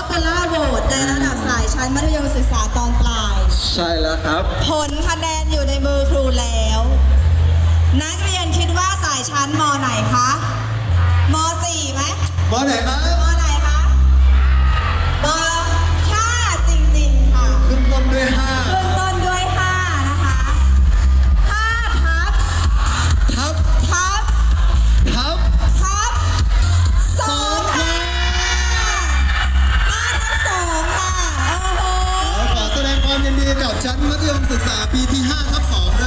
ปเปล่าโหวตในระดับสายชั้นมัธยมศึกษาตอนปลาย ใช่แล้วครับ ผลคะแนนอยู่ในมือครูแล้ว นักเรียนคิดว่าสายชั้นมไหนคะม .4 ไหมมไหนครับ เรียนกับชั้นมัธยมศึกษาปีที่5รับ2